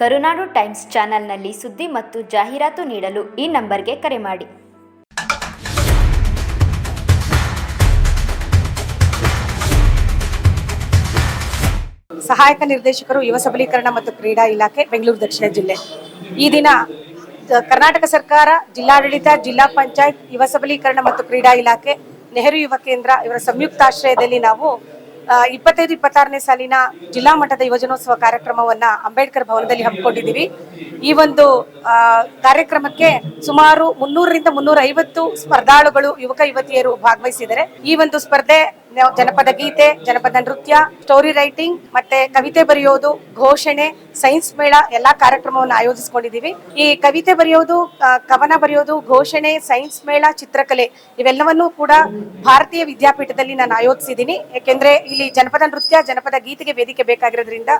ಕರುನಾಡು times ಚಾನೆಲ್ನಲ್ಲಿ ಸುದ್ದಿ ಮತ್ತು ಜಾಹೀರಾತು ನೀಡಲು ಈ ನಂಬರ್ಗೆ ಕರೆ ಮಾಡಿ. ಸಹಾಯಕ ನಿರ್ದೇಶಕರು, ಯುವ ಸಬಲೀಕರಣ ಮತ್ತು ಕ್ರೀಡಾ ಇಲಾಖೆ, ಬೆಂಗಳೂರು ದಕ್ಷಿಣ ಜಿಲ್ಲೆ. ಈ ದಿನ ಕರ್ನಾಟಕ ಸರ್ಕಾರ, ಜಿಲ್ಲಾಡಳಿತ, ಜಿಲ್ಲಾ ಪಂಚಾಯತ್, ಯುವ ಸಬಲೀಕರಣ ಮತ್ತು ಕ್ರೀಡಾ ಇಲಾಖೆ, ನೆಹರು ಯುವ ಕೇಂದ್ರ ಇವರ ಸಂಯುಕ್ತಾಶ್ರಯದಲ್ಲಿ ನಾವು ಇಪ್ಪತ್ತೈದು, ಇಪ್ಪತ್ತಾರನೇ ಸಾಲಿನ ಜಿಲ್ಲಾ ಮಟ್ಟದ ಯುವಜನೋತ್ಸವ ಕಾರ್ಯಕ್ರಮವನ್ನ ಅಂಬೇಡ್ಕರ್ ಭವನದಲ್ಲಿ ಹಮ್ಮಿಕೊಂಡಿದ್ದೀವಿ. ಈ ಒಂದು ಕಾರ್ಯಕ್ರಮಕ್ಕೆ ಸುಮಾರು ಮುನ್ನೂರರಿಂದ ಮುನ್ನೂರ ಐವತ್ತು ಸ್ಪರ್ಧಾಳುಗಳು ಯುವಕ, ಯುವತಿಯರು ಭಾಗವಹಿಸಿದ್ದಾರೆ. ಈ ಒಂದು ಸ್ಪರ್ಧೆ ಜನಪದ ಗೀತೆ, ಜನಪದ ನೃತ್ಯ ಸ್ಟೋರಿ ರೈಟಿಂಗ್ ಮತ್ತೆ ಕವಿತೆ ಬರೆಯೋದು, ಘೋಷಣೆ ಸೈನ್ಸ್ ಮೇಳ ಎಲ್ಲಾ ಕಾರ್ಯಕ್ರಮವನ್ನು ಆಯೋಜಿಸಿಕೊಂಡಿದ್ದೀವಿ ಈ ಕವಿತೆ ಬರೆಯೋದು ಕವನ ಬರೆಯೋದು, ಘೋಷಣೆ ಸೈನ್ಸ್ ಮೇಳ, ಚಿತ್ರಕಲೆ ಇವೆಲ್ಲವನ್ನೂ ಕೂಡ ಭಾರತೀಯ ವಿದ್ಯಾಪೀಠದಲ್ಲಿ ನಾನು ಆಯೋಜಿಸಿದ್ದೀನಿ. ಯಾಕೆಂದ್ರೆ ಇಲ್ಲಿ ಜನಪದ ನೃತ್ಯ, ಜನಪದ ಗೀತೆಗೆ ವೇದಿಕೆ ಬೇಕಾಗಿರೋದ್ರಿಂದ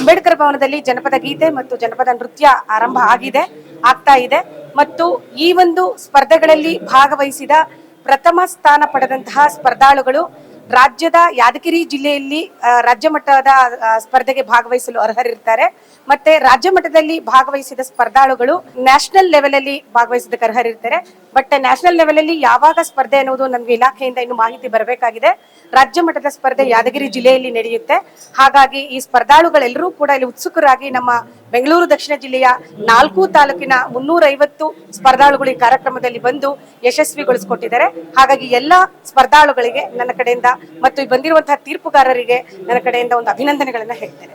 ಅಂಬೇಡ್ಕರ್ ಭವನದಲ್ಲಿ ಜನಪದ ಗೀತೆ ಮತ್ತು ಜನಪದ ನೃತ್ಯ ಆರಂಭ ಆಗಿದೆ, ಆಗ್ತಾ ಇದೆ. ಮತ್ತು ಈ ಒಂದು ಸ್ಪರ್ಧೆಗಳಲ್ಲಿ ಭಾಗವಹಿಸಿದ ಪ್ರಥಮ ಸ್ಥಾನ ಪಡೆದಂತಹ ಸ್ಪರ್ಧಾಳುಗಳು ರಾಜ್ಯದ ಯಾದಗಿರಿ ಜಿಲ್ಲೆಯಲ್ಲಿ ರಾಜ್ಯ ಮಟ್ಟದ ಸ್ಪರ್ಧೆಗೆ ಭಾಗವಹಿಸಲು ಅರ್ಹರಿರ್ತಾರೆ. ಮತ್ತೆ ರಾಜ್ಯ ಮಟ್ಟದಲ್ಲಿ ಭಾಗವಹಿಸಿದ ಸ್ಪರ್ಧಾಳುಗಳು ನ್ಯಾಷನಲ್ ಲೆವೆಲ್ ಅಲ್ಲಿ ಭಾಗವಹಿಸೋದಕ್ಕೆ ಅರ್ಹರಿರ್ತಾರೆ. ಬಟ್ ನ್ಯಾಷನಲ್ ಲೆವೆಲ್ ಅಲ್ಲಿ ಯಾವಾಗ ಸ್ಪರ್ಧೆ ಅನ್ನೋದು ನಮ್ಗೆ ಇಲಾಖೆಯಿಂದ ಇನ್ನು ಮಾಹಿತಿ ಬರಬೇಕಾಗಿದೆ. ರಾಜ್ಯ ಮಟ್ಟದ ಸ್ಪರ್ಧೆ ಯಾದಗಿರಿ ಜಿಲ್ಲೆಯಲ್ಲಿ ನಡೆಯುತ್ತೆ. ಹಾಗಾಗಿ ಈ ಸ್ಪರ್ಧಾಳುಗಳೆಲ್ಲರೂ ಕೂಡ ಇಲ್ಲಿ ಉತ್ಸುಕರಾಗಿ ನಮ್ಮ ಬೆಂಗಳೂರು ದಕ್ಷಿಣ ಜಿಲ್ಲೆಯ ನಾಲ್ಕು ತಾಲೂಕಿನ ಮುನ್ನೂರೈವತ್ತು ಸ್ಪರ್ಧಾಳುಗಳು ಈ ಕಾರ್ಯಕ್ರಮದಲ್ಲಿ ಬಂದು ಯಶಸ್ವಿಗೊಳಿಸಿಕೊಟ್ಟಿದ್ದಾರೆ. ಹಾಗಾಗಿ ಎಲ್ಲ ಸ್ಪರ್ಧಾಳುಗಳಿಗೆ ನನ್ನ ಕಡೆಯಿಂದ ಮತ್ತು ಬಂದಿರುವಂತಹ ತೀರ್ಪುಗಾರರಿಗೆ ನನ್ನ ಕಡೆಯಿಂದ ಒಂದು ಅಭಿನಂದನೆಗಳನ್ನ ಹೇಳ್ತೇನೆ.